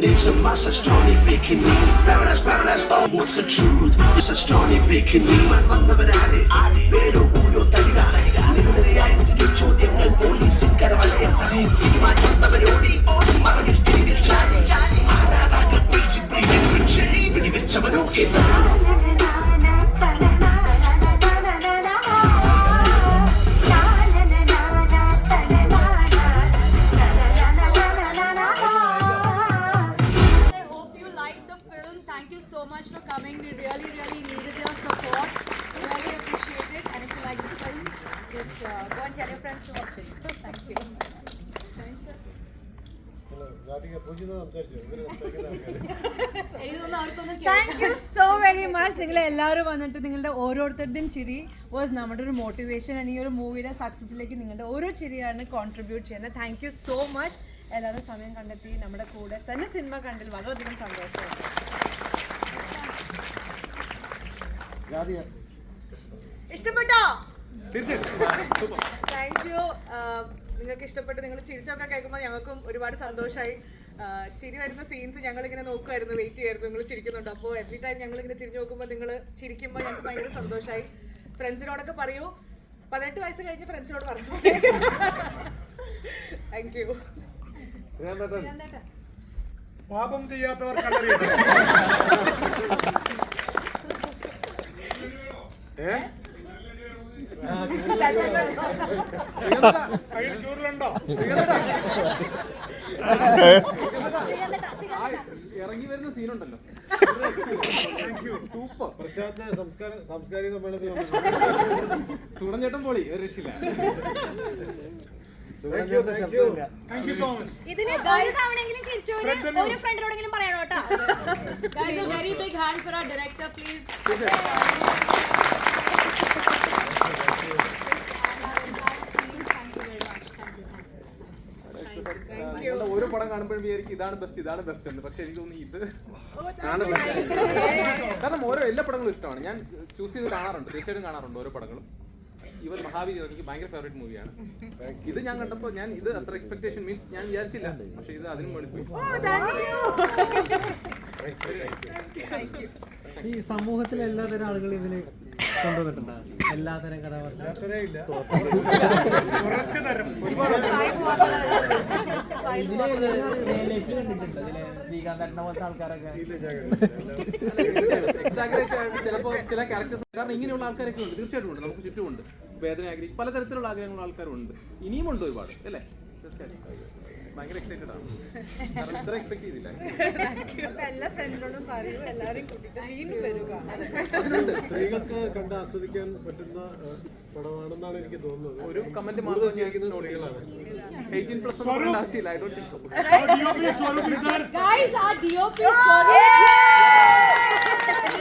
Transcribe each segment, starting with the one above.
my such Johnny Bikini Paradise, paradise, oh what's the truth such Johnny Bikini Man വന്നവരാരെ പേരോ ഊരോ തരിക പുതിയ ചോദ്യങ്ങൾ പോലീസിൻ കരവലയം തീരുമാൻ വന്നവരോടി just uh, go and tell your friends to watch it. Thank you. Thank you so very much നിങ്ങൾ എല്ലാവരും വന്നിട്ട് നിങ്ങളുടെ ഓരോരുത്തരുടെയും ചിരി വാസ് നമ്മുടെ ഒരു മോട്ടിവേഷൻ ആണ് ഈ ഒരു മൂവിയുടെ സക്സസിലേക്ക് നിങ്ങളുടെ ഓരോ ചിരിയാണ് കോൺട്രിബ്യൂട്ട് ചെയ്യുന്നത്. താങ്ക് യു സോ മച്ച് എല്ലാവരും സമയം കണ്ടെത്തി. നമ്മുടെ കൂടെ തന്നെ സിനിമ കണ്ടിൽ വളരെയധികം സന്തോഷമുണ്ട്. രാധിക. താങ്ക് യു നിങ്ങൾക്ക് ഇഷ്ടപ്പെട്ട് നിങ്ങൾ ചിരിച്ചൊക്കെ കേൾക്കുമ്പോൾ ഞങ്ങൾക്കും ഒരുപാട് സന്തോഷമായി ചിരി വരുന്ന സീൻസ് ഞങ്ങൾ ഇങ്ങനെ നോക്കുമായിരുന്നു വെയിറ്റ് ചെയ്യായിരുന്നു നിങ്ങൾ ചിരിക്കുന്നുണ്ട്? അപ്പോൾ എവറി ടൈം ഞങ്ങൾ ഇങ്ങനെ തിരിഞ്ഞു നോക്കുമ്പോൾ നിങ്ങൾ ചിരിക്കുമ്പോൾ ഞങ്ങൾക്ക് ഭയങ്കര സന്തോഷമായി ഫ്രണ്ട്സിനോടൊക്കെ പറയൂ. പതിനെട്ട് വയസ്സ് കഴിഞ്ഞ് ഫ്രണ്ട്സിനോട് പറഞ്ഞു. താങ്ക് യു പാപം ചെയ്യാത്തവർ ഏ? ഇറങ്ങി വരുന്ന സീനുണ്ടല്ലോ സൂപ്പർ പ്രശാന്ത് സംസ്കാര സാംസ്കാരിക സമ്മേളനത്തിൽ. സുഗതൻ ചേട്ടൻ പൊളി ഒരു രക്ഷയില്ല ഇതിന് ഒരു തവണയെങ്കിലും ചിരിച്ചോര് ഒരു ഫ്രണ്ടിനോടെങ്കിലും പറയണോ very big hand for big director for our director, please. Thank you very much. Thank you. Thank you. ഞങ്ങളുടെ ഓരോ പടം ഇതാണ് ബെസ്റ്റ് ഇതാണ് ബെസ്റ്റ് എന്ന്. പക്ഷെ എനിക്ക് തോന്നുന്നു ഇത് ആണ്. കാരണം ഓരോ എല്ലാ പടങ്ങളും ഇഷ്ടമാണ്. ഞാൻ ചൂസ് ചെയ്ത് കാണാറുണ്ട്. തീർച്ചയായിട്ടും കാണാറുണ്ട് ഓരോ പടങ്ങളും. ഇവർ മഹാവീര എനിക്ക് ഭയങ്കര ഫേവറേറ്റ് മൂവിയാണ് ഇത് ഞാൻ കണ്ടപ്പോൾ ഞാൻ ഇത് അത്ര എക്സ്പെക്ടേഷൻ മീൻസ് ഞാൻ വിചാരിച്ചില്ല. പക്ഷെ ഇത് അതിനും വേണ്ടി പോയി. ഈ സമൂഹത്തിലെ എല്ലാതരം ആളുകളും ഇതിന് കൊണ്ടുവന്നിട്ടുണ്ടോ. കഥാപാത്രം ആൾക്കാരൊക്കെ. ചില ക്യാരക്ടേഴ്സ് കാരണം ഇങ്ങനെയുള്ള ആൾക്കാരൊക്കെ ഉണ്ട്. തീർച്ചയായിട്ടും ഉണ്ട്. നമുക്ക് ചുറ്റുമുണ്ട്. വേദന ആഗ്രഹിക്കും പലതരത്തിലുള്ള ആഗ്രഹങ്ങളുള്ള ആൾക്കാരുണ്ട്. ഇനിയും ഉണ്ട് ഒരുപാട് അല്ലേ? തീർച്ചയായിട്ടും. ഭയങ്കര എക്സൈറ്റഡ് ആണ്. കാരണം ഇത്ര എക്സ്പെക്ട് ചെയ്തില്ല. അപ്പൊ എല്ലാ ഫ്രണ്ട്സിനോടും പറയൂ എല്ലാവരെയും കൂട്ടിയിട്ട് വീണ്ടും വരിക സ്ത്രീകൾക്ക് കണ്ട് ആസ്വദിക്കാൻ പറ്റുന്ന പടമാണെന്നാണ് എനിക്ക് തോന്നുന്നത്. ഒരു കമന്റ് മാത്രം സ്ത്രീകളാണ്. എയ്റ്റീൻ പ്ലസ് ഒന്നും ആവശ്യമില്ല I don't think so DOP Swaroop.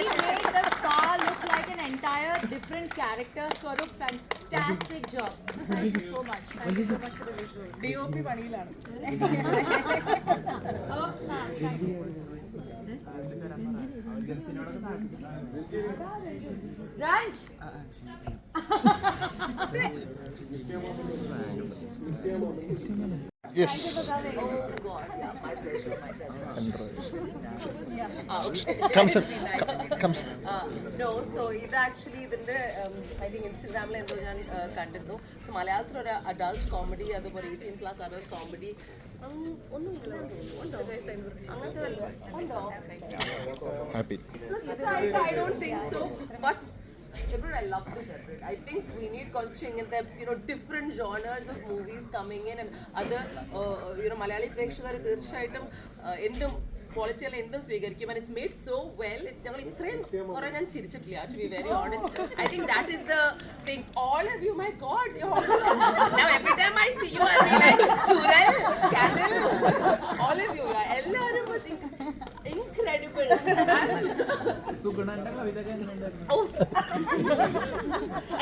Is different character. Swarup, fantastic job. Thank you so much. Thank you so much for the visuals. DOP Vanilla. oh, thank you. Ranj! Yes. Come, sir. Come. Ranch. No so ഇത് actually ഇതിന്റെ I think ഇൻസ്റ്റഗ്രാമിൽ എന്തോ ഞാൻ uh, കണ്ടിരുന്നു. So മലയാളത്തിൽ ഒരു adult comedy അതുപോലെ eighteen plus adult comedy ഒന്നും ഉണ്ടോ? അങ്ങനത്തെ ഉണ്ടോ? I don't think so but Everett, I love the Everett. I think we need കുറച്ച് ഇങ്ങനത്തെ you know different genres of movies coming in and other uh, you know Malayali പ്രേക്ഷകർ തീർച്ചയായിട്ടും uh, എന്തും ക്വാളിറ്റിയുള്ള എന്തും സ്വീകരിക്കും. And it's made so well ഞങ്ങൾ ഇത്രയും കുറെ ഞാൻ ചിരിച്ചിട്ടില്ല to be very honest I think that is the thing all of you my god now every time I see you I like ചുരൽ candle all of you എല്ലാവരും incredible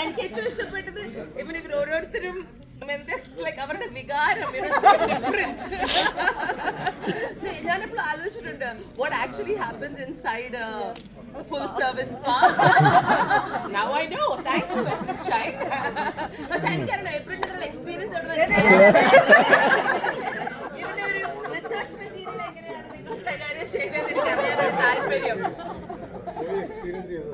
എനിക്ക് ഏറ്റവും ഇഷ്ടപ്പെട്ടത് ഇവന് ഇവർ ഓരോരുത്തരും ലൈക്ക് അവരുടെ വികാരം ഞാനെപ്പോഴും ആലോചിച്ചിട്ടുണ്ട് what actually happens inside full service now I know thank you Shine പക്ഷെ എനിക്കറിയണം എപ്പോഴും എക്സ്പീരിയൻസ് ഇതിന്റെ ഒരു റിസർച്ച് മെറ്റീരിയൽ എങ്ങനെയാണ് നിങ്ങൾ കൈകാര്യം ചെയ്തത് എനിക്കറിയാനൊരു താല്പര്യം. എക്സ്പീരിയൻസ് ചെയ്തത്?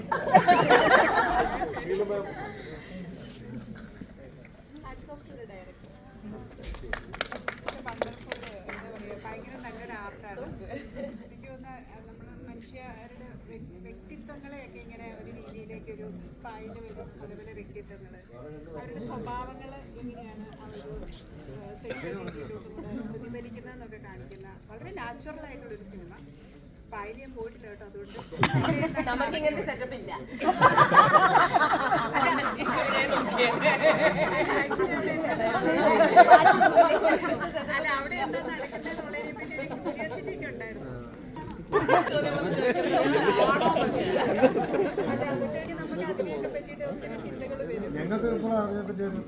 ഭയങ്കര നല്ലൊരു ആർട്ടാണ്. എനിക്ക് തോന്നുന്ന നമ്മൾ മനുഷ്യരുടെ വ്യ- വ്യക്തിത്വങ്ങളെയൊക്കെ ഇങ്ങനെ ഒരു രീതിയിലേക്ക് ഒരു സ്പൈൽ വരും പല പല വ്യക്തിത്വങ്ങൾ അവരുടെ സ്വഭാവങ്ങൾ എങ്ങനെയാണ് അവർ പ്രതിഫലിക്കുന്നതെന്നൊക്കെ കാണിക്കുന്ന വളരെ നാച്ചുറൽ ആയിട്ടുള്ളൊരു സിനിമ. ഞാൻ പോയിട്ടില്ല കേട്ടോ അതുകൊണ്ട്. നമുക്ക് ഇങ്ങനത്തെ സെറ്റപ്പ് ഇല്ല. അല്ല അവിടെ എന്താ ഒരു ക്യൂരിയോസിറ്റി ഒക്കെ ഉണ്ടായിരുന്നു അതൊക്കെ നമുക്ക് അതിനെയൊക്കെ പറ്റിയിട്ട് നിങ്ങൾക്ക് എപ്പോഴാണ് അറിയാൻ പറ്റിയത്